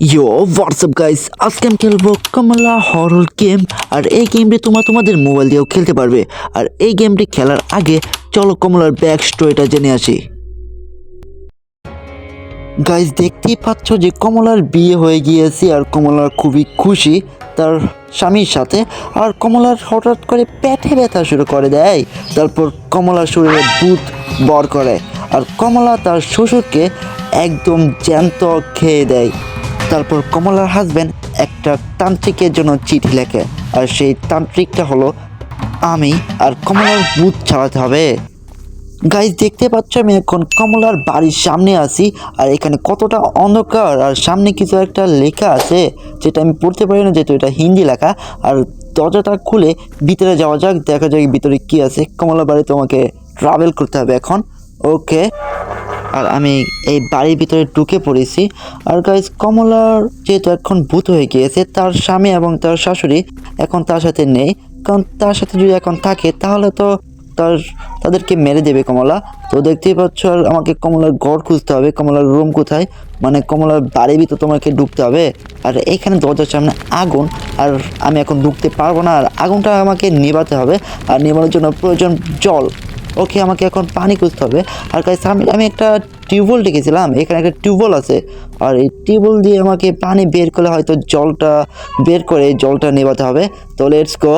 ইয়ো WhatsApp guys আজকে আমি খেলব কমলা হরর গেম আর এই গেমটি তোমরা তোমাদের মোবাইল দিয়েও খেলতে পারবে। আর এই গেমটি খেলার আগে চলো কমলার ব্যাক স্টোরিটা জেনে আসি। গাইস দেখতেই পাচ্ছ যে কমলার বিয়ে হয়ে গিয়েছে আর কমলার খুবই খুশি তার স্বামীর সাথে। আর কমলার হঠাৎ করে পেটে ব্যথা শুরু করে দেয়। তারপর কমলার শরীরে দুধ বর করে। আর কমলা তার শ্বশুরকে একদম জ্যান্ত খেয়ে দেয়। তারপর কমলার হাজব্যান্ড একটা তান্ত্রিকের জন্য চিঠি লেখে। আর সেই তান্ত্রিকটা হলো, আমি আর কমলার বুথ ছাড়াতে হবে। গাইজ দেখতে পাচ্ছ আমি এখন কমলার বাড়ির সামনে আছি, আর এখানে কতটা অন্ধকার, আর সামনে কিছু একটা লেখা আছে, যেটা আমি পড়তে পারি না, যেহেতু এটা হিন্দি লেখা। আর দরজাটা খুলে ভিতরে যাওয়া যাক, দেখা যাক ভিতরে কি আছে। কমলার বাড়ি তোমাকে ট্রাভেল করতে হবে এখন। ওকে আর আমি এই বাড়ির ভিতরে ঢুকে পড়েছি। আর গাইজ কমলার যেহেতু এখন ভূত হয়ে গিয়েছে, তার স্বামী এবং তার শাশুড়ি এখন তার সাথে নেই। কারণ তার সাথে যদি এখন থাকে, তাহলে তো তার, তাদেরকে মেরে দেবে কমলা। তো দেখতেই পাচ্ছ, আর আমাকে কমলার ঘর খুঁজতে হবে। কমলার রুম কোথায়? মানে কমলার বাড়ির ভিতর তোমাকে ঢুকতে হবে। আর এখানে দরজার সামনে আগুন। আর আমি এখন ঢুকতে পারব না। আর আগুনটা আমাকে নেভাতে হবে। আর নেভানোর জন্য প্রয়োজন জল। ওকে আমাকে এখন পানি খুঁজতে হবে। আর গাইস আমি আমি একটা টিউবওয়েল ডেকেছিলাম, এখানে একটা টিউবওয়েল আছে। আর এই টিউবওয়েল দিয়ে আমাকে পানি বের করলে হয়তো জলটা বের করে জলটা নেভাতে হবে। তো লেটস গো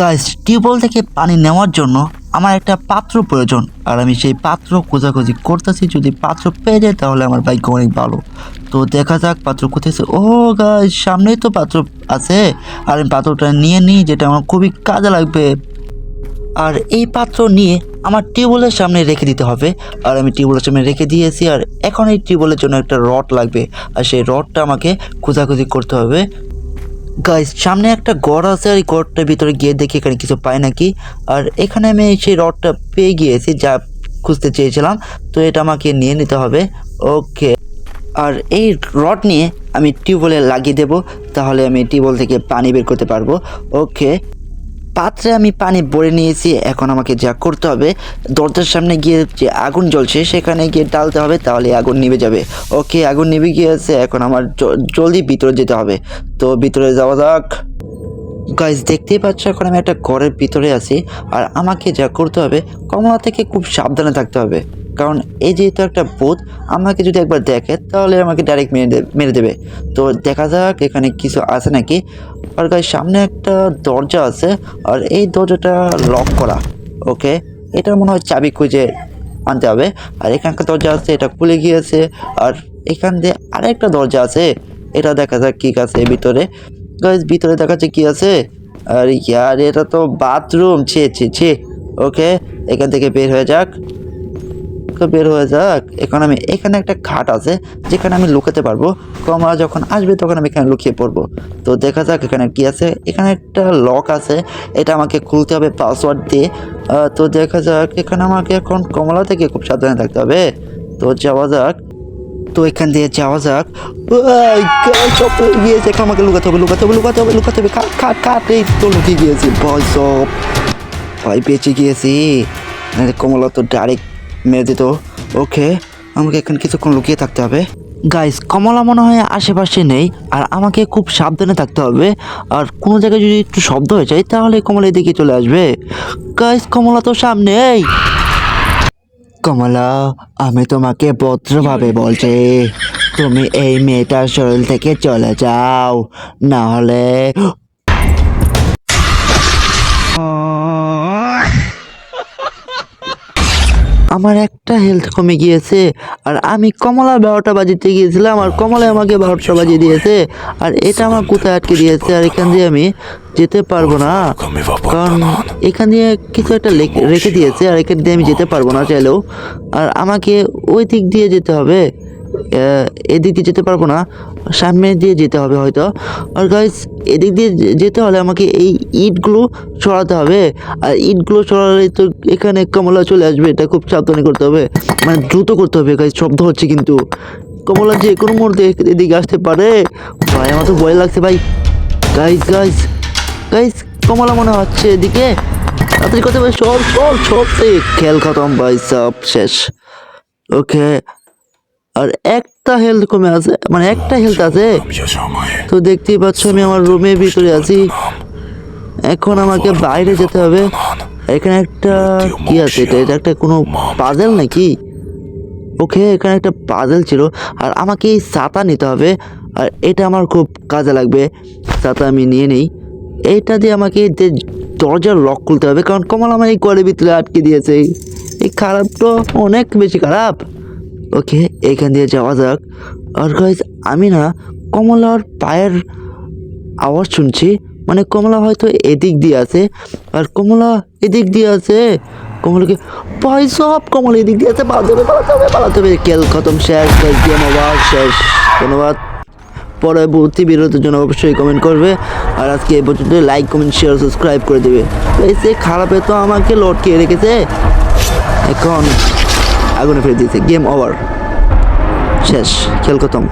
গাইস টিউবওয়েল থেকে পানি নেওয়ার জন্য আমার একটা পাত্র প্রয়োজন। আর আমি সেই পাত্র খোঁজাখুঁজি করতেছি। যদি পাত্র পেয়ে যায় তাহলে আমার বাইক অনেক ভালো। তো দেখা যাক পাত্র কোথায় ও গাইস সামনেই তো পাত্র আছে। আর আমি পাত্রটা নিয়ে নিই, যেটা আমার খুবই কাজে লাগবে। আর এই পাত্র নিয়ে আমার টিউবওয়েলের সামনে রেখে দিতে হবে। আর আমি টিউবওয়েলের সামনে রেখে দিয়েছি, আর এখন এই টিউবওয়েলের জন্য একটা রড লাগবে। আর সেই রডটা আমাকে খোঁজাখুঁজি করতে হবে। গাইস সামনে একটা গড় আছে, আর এই গড়টার ভিতরে গিয়ে দেখি এখানে কিছু পাই নাকি। আর এখানে আমি সেই রডটা পেয়ে গিয়েছি, যা খুঁজতে চেয়েছিলাম। তো এটা আমাকে নিয়ে নিতে হবে। ওকে আর এই রড নিয়ে আমি টিউবওয়েলে লাগিয়ে দেব, তাহলে আমি টিউবওয়েল থেকে পানি বের করতে পারব। ওকে পাত্রে আমি পানি ভরে নিয়েছি। এখন আমাকে যা করতে হবে, দরজার সামনে গিয়ে যে আগুন জ্বলছে, সেখানে গিয়ে ডালতে হবে তাহলে আগুন নিভে যাবে। ওকে, আগুন নিভে গিয়েছে, এখন আমার জলদি ভিতরে যেতে হবে। তো ভিতরে যাওয়া যাক। গাইজ দেখতেই পাচ্ছ, এখন আমি একটা ঘরের ভিতরে আছি। আর আমাকে যা করতে হবে, কমলা থেকে খুব সাবধানে থাকতে হবে। কারণ এই যেহেতু একটা ভূত, আমাকে যদি একবার দেখে, তাহলে আমাকে ডাইরেক্ট মেরে দেবে মেরে দেবে। তো দেখা যাক এখানে কিছু আছে নাকি। আর গাইজ সামনে একটা দরজা আছে, আর এই দরজাটা লক করা ওকে এটার মনে হয় চাবি খুঁজে আনতে হবে। আর এখানকার দরজা আছে, এটা খুলে গিয়েছে। আর এখান দিয়ে আরেকটা দরজা আছে, এটা দেখা যাক কি আছে ভিতরে। গাইজ ভিতরে দেখা যাচ্ছে কি আছে? আর, ইয়ার, এটা তো বাথরুম ছে ছে ছে ওকে এখান থেকে বের হয়ে যাক। তো বের হয়ে যাক। এখন আমি এখানে একটা খাট আছে, যেখানে আমি লুকাতে পারব। কমলা যখন আসবে তখন আমি এখানে লুকিয়ে পড়ব। তো দেখা যাক এখানে কি আছে। এখানে একটা লক আছে। এটা আমাকে খুলতে হবে পাসওয়ার্ড দিয়ে। তো দেখা যাক, এখানে আমাকে এখন কমলা থেকে খুব সাবধানে থাকতে হবে। তো যাওয়া যাক। তো এখান দিয়ে যাওয়া যাক। সব গিয়েছে। এখন আমাকে লুকাতে হবে লুকাতে হবে লুকাতে হবে লুকাতে হবে। খাট খাট খাট, এই তো লুকিয়ে গিয়েছি। ভয় সব। ভয় বেঁচে গিয়েছি। কমলা তো ডাইরেক্ট মেরে দিত ওকে, আমাকে এখানে কিছুক্ষণ লুকিয়ে থাকতে হবে। গাইস কমলা মনে হয় আশেপাশে নেই, আর আমাকে খুব সাবধানে থাকতে হবে। আর কোনো জায়গায় যদি একটু শব্দ হয়ে যায়, তাহলে কমলা এদিকে চলে আসবে। গাইস কমলা তো সামনেই কমলা, আমি তোমাকে ভদ্রভাবে বলছি, তুমি এই মেয়েটার শরীর থেকে চলে যাও, না হলে আমার একটা হেলথ কমে গিয়েছে। আর আমি কমলা বারোটা বাজিতে গিয়েছিলাম আর কমলা আমাকে বারোটা বাজিয়ে দিয়েছে। আর এটা আমার কোথায় আটকে দিয়েছে? আর এখান দিয়ে আমি যেতে পারব না। কারণ এখান দিয়ে কিছু একটা রেখে দিয়েছে আর এখান দিয়ে আমি যেতে পারব না চাইলেও। আর আমাকে ওই দিক দিয়ে যেতে হবে। এদিক দিয়ে যেতে পারব না, সামনে দিয়ে যেতে হবে হয়তো। আর গাইস এদিক দিয়ে যেতে হলে আমাকে এই ইটগুলো সরাতে হবে। আর ইটগুলো সরালে তো এখানে কমলা চলে আসবে, এটা খুব সাবধানে করতে হবে। মানে দ্রুত করতে হবে গাইস শব্দ হচ্ছে কিন্তু। কমলা যে কোনো মুহূর্তে এদিকে আসতে পারে। ভাই, আমার তো ভয় লাগছে ভাই। গাইস গাইস গাইস কমলা মনে হচ্ছে এদিকে। তাড়াতাড়ি করতে হবে, সব সব সব। খেল খতম, ভাই, সব শেষ। ওকে আর একটা হেলথ কমে আছে মানে একটা হেলথ আছে। তো দেখতেই পাচ্ছ আমি আমার রুমে ভিতরে আছি। এখন আমাকে বাইরে যেতে হবে। এখানে একটা কি আছে? এটা এটা একটা কোনো পাজেল নাকি? ওকে, এখানে একটা পাজেল ছিল। আর আমাকে এই ছাতা নিতে হবে। আর এটা আমার খুব কাজে লাগবে। ছাতা আমি নিয়ে নিই। এইটা দিয়ে আমাকে দরজার লক খুলতে হবে। কারণ কমল আমার এই ঘরের ভিতরে আটকে দিয়েছে। এই খারাপটা অনেক বেশি খারাপ। ওকে, এখান দিয়ে যাওয়া যাক। আর গাইজ আমি না কমলার পায়ের আওয়াজ শুনছি। মানে কমলা হয়তো এদিক দিয়ে আছে। আর কমলা এদিক দিয়ে আছে। কমলাকে ভাই সব কমলা এদিক দিয়ে আছে। পালাতে হবে পালাতে হবে পালাতে হবে। খেল খতম, শেষ গেম ওভার শেষ, ধন্যবাদ। পরবর্তী বিরতির জন্য অবশ্যই কমেন্ট করবে। আর আজকে এই পর্যন্ত লাইক কমেন্ট শেয়ার সাবস্ক্রাইব করে দেবে। এসে খারাপে তো আমাকে লটকে রেখেছে। এখন আগুনে ফেলে দিয়েছে। গেম ওভার শেষ। খেল খতম।